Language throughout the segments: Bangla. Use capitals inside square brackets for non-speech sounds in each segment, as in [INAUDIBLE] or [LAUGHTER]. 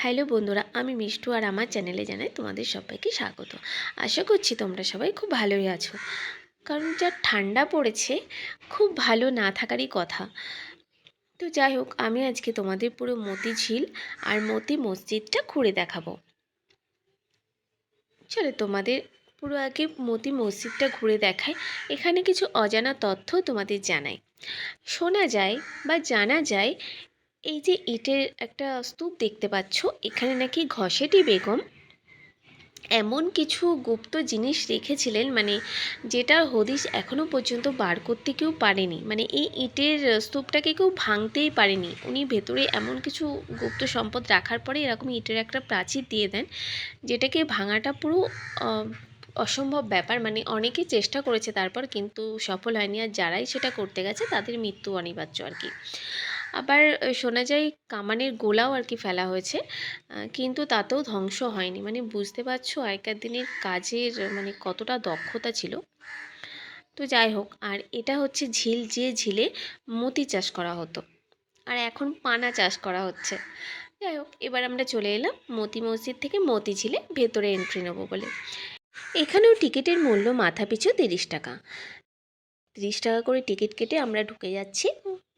হ্যালো বন্ধুরা, আমি মিষ্টু আর আমার চ্যানেলে জানাই তোমাদের সবাইকে স্বাগত। আশা করছি তোমরা সবাই খুব ভালোই আছো। কারণ যা ঠান্ডা পড়েছে, খুব ভালো না থাকারই কথা। তো যাই হোক, আমি আজকে তোমাদের পুরো মতি ঝিল আর মতি মসজিদটা ঘুরে দেখাবো। চলো তোমাদের পুরো আগে মতি মসজিদটা ঘুরে দেখাই। এখানে কিছু অজানা তথ্য তোমাদের জানাই। শোনা যায় বা জানা যায় এই যে ইটের একটা স্তূপ দেখতে পাচ্ছ, এখানে নাকি ঘষেটি বেগম। এমন কিছু গুপ্ত জিনিস রেখেছিলেন মানে যেটার হদিশ এখনও পর্যন্ত বার করতে কেউ পারেনি। মানে এই ইটের স্তূপটাকে কেউ ভাঙতেই পারেনি। উনি ভেতরে এমন কিছু গুপ্ত সম্পদ রাখার পরে এরকম ইটের একটা প্রাচীর দিয়ে দেন, যেটাকে ভাঙাটা পুরো অসম্ভব ব্যাপার। মানে অনেকে চেষ্টা করেছে তারপর, কিন্তু সফল হয়নি। আর যারাই সেটা করতে গেছে, তাদের মৃত্যু অনিবার্য আর কি। আবার শোনা যায় কামানের গোলাও আর কি ফেলা হয়েছে। কিন্তু তাতেও ধ্বংস হয়নি। মানে বুঝতে পারছ আগেকার দিনের কাজের মানে কতটা দক্ষতা ছিল। তো যাই হোক, আর এটা হচ্ছে ঝিল, যে ঝিলে মতি চাষ করা হতো। আর এখন পানা চাষ করা হচ্ছে। যাই হোক, এবার আমরা চলে এলাম মতি মসজিদ থেকে মতি ঝিলে ভেতরে এন্ট্রি নেব বলে। এখানেও টিকিটের মূল্য মাথা পিছু তিরিশ টাকা। তিরিশ টাকা করে টিকিট কেটে আমরা ঢুকে যাচ্ছি।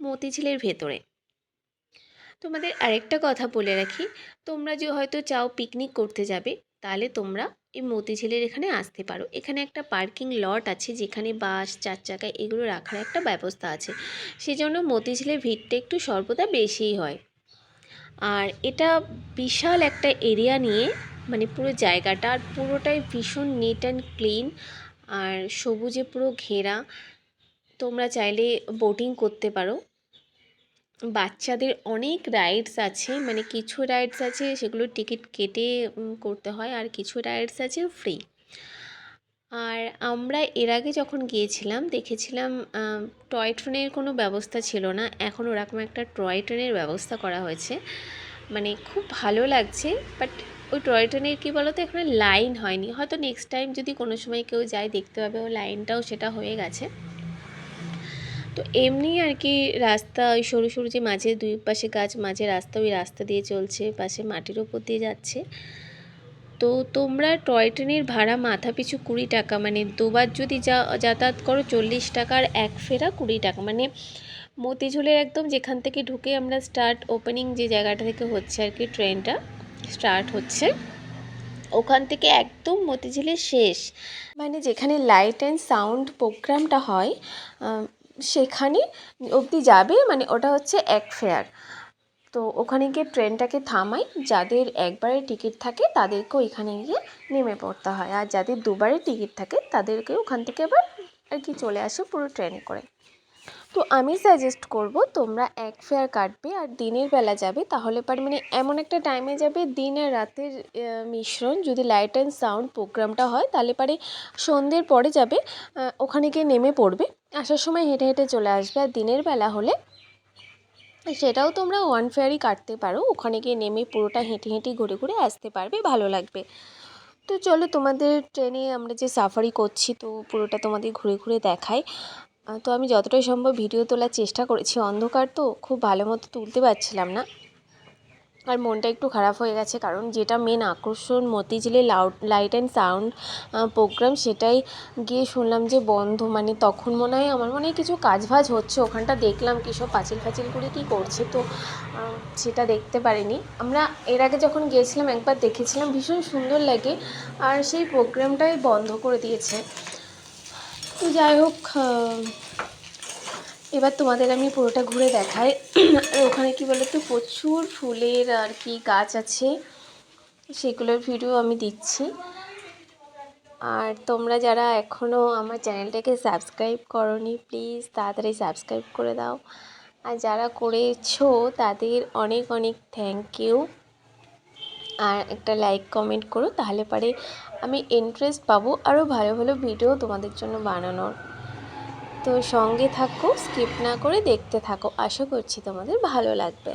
মতিঝিলের ভেতরে। তোমাদের আরেকটা কথা বলে রাখি, তোমরা যে হয়তো চাও পিকনিক করতে যাবে, তাহলে তোমরা এই মতিঝিলের এখানে আসতে পারো। এখানে একটা পার্কিং লট আছে, যেখানে বাস চার চাকা এগুলো রাখার একটা ব্যবস্থা আছে। সেজন্য মতিঝিলের ভিড়টা একটু সর্বদা বেশিই হয়। আর এটা বিশাল একটা এরিয়া নিয়ে মানে পুরো জায়গাটা আর পুরোটাই ভীষণ নিট অ্যান্ড ক্লিন আর সবুজে পুরো ঘেরা। তোমরা চাইলে বোটিং করতে পারো। বাচ্চাদের অনেক রাইডস আছে মানে কিছু রাইডস আছে সেগুলো টিকিট কেটে করতে হয় আর কিছু রাইডস আছে ফ্রি আর আমরা এর আগে যখন গিয়েছিলাম, দেখেছিলাম টয় ট্রেনের কোনো ব্যবস্থা ছিল না। এখন ওরকম একটা টয় ট্রেনের ব্যবস্থা করা হয়েছে। মানে খুব ভালো লাগছে বাট ওই টয় ট্রেনের কী বলো তো এখানে লাইন হয়নি। হয়তো নেক্সট টাইম যদি কোনো সময় কেউ যায়, দেখতে পাবে ও লাইনটাও সেটা হয়ে গেছে। তো এমনি আর কি রাস্তা, ওই সরু সরু যে মাঝে দুই পাশে গাছ মাঝে রাস্তা, ওই রাস্তা দিয়ে চলছে, পাশে মাটির ওপর দিয়ে যাচ্ছে। তো তোমরা টয় ট্রেনের ভাড়া মাথা পিছু কুড়ি টাকা মানে দুবার যদি যা, যাতায়াত করো চল্লিশ টাকার এক ফেরা কুড়ি টাকা। মানে মতিঝুলের একদম যেখান থেকে ঢুকে আমরা স্টার্ট ওপেনিং যে জায়গাটা থেকে হচ্ছে আর কি ট্রেনটা স্টার্ট হচ্ছে, ওখান থেকে একদম মতিঝিলের শেষ। মানে যেখানে লাইট অ্যান্ড সাউন্ড প্রোগ্রামটা হয় সেখানে অবধি যাবে মানে ওটা হচ্ছে এক ফেয়ার। তো ওখানে গিয়ে ট্রেনটাকে থামাই যাদের একবারে টিকিট থাকে তাদেরকে ওইখানে গিয়ে নেমে পড়তে হয়। আর যাদের দুবারে টিকিট থাকে তাদেরকে ওখান থেকে আবার আর কি চলে আসে পুরো ট্রেনে করে। তো আমি সাজেস্ট করব তোমরা এক ফেয়ার কাটবে আর দিনের বেলা যাবে। তাহলে পারে মানে এমন একটা টাইমে যাবে দিন আর রাতের মিশ্রণ। যদি লাইট অ্যান্ড সাউন্ড প্রোগ্রামটা হয়, তাহলে পারে সন্ধ্যের পরে যাবে ওখানে গিয়ে নেমে পড়বে। আসার সময় হেঁটে হেঁটে চলে আসবে। আর দিনের বেলা হলে সেটাও তোমরা ওয়ান ফেয়ারই কাটতে পারো। ওখানে গিয়ে নেমে পুরোটা হেঁটে হেঁটে ঘুরে ঘুরে আসতে পারবে, ভালো লাগবে। তো চলো তোমাদের ট্রেনে আমরা যে সাফারি করছি, তো পুরোটা তোমাদের ঘুরে ঘুরে দেখাই। তো আমি যতটাই সম্ভব ভিডিও তোলার চেষ্টা করেছি, অন্ধকার তো খুব ভালো মতো তুলতে পারছিলাম না। আর মনটা একটু খারাপ হয়ে গেছে, কারণ যেটা মেন আকর্ষণ মতিঝিলে loud light and sound programme সেটাই গিয়ে শুনলাম যে বন্ধ মানে তখন মনে হয় আমার মনে হয় কিছু কাজ ভাজ হচ্ছে, ওখানটা দেখলাম কী সব পাঁচিল ফাচিল করে কী করছে, তো সেটা দেখতে পারিনি। আমরা এর আগে যখন গিয়েছিলাম, একবার দেখেছিলাম, ভীষণ সুন্দর লাগে, আর সেই প্রোগ্রামটাই বন্ধ করে দিয়েছে। তো যাই হোক এবার তোমাদের আমি পুরোটা ঘুরে দেখাই। [CLEARS THROAT] ওখানে কি বলতো, প্রচুর ফুলের আর কি গাছ আছে। সেগুলোর ভিডিও আমি দিচ্ছি। আর তোমরা যারা এখনও আমার চ্যানেলটাকে সাবস্ক্রাইব করনি প্লিজ তাড়াতাড়ি সাবস্ক্রাইব করে দাও। আর যারা করেছ, তাদের অনেক অনেক থ্যাংক ইউ আর একটা লাইক কমেন্ট করো, তাহলে পারে আমি ইন্টারেস্ট পাবো আরও ভালো ভালো ভিডিও তোমাদের জন্য বানানোর। তো সঙ্গে থাকো স্কিপ না করে দেখতে থাকো। আশা করছি তোমাদের ভালো লাগবে।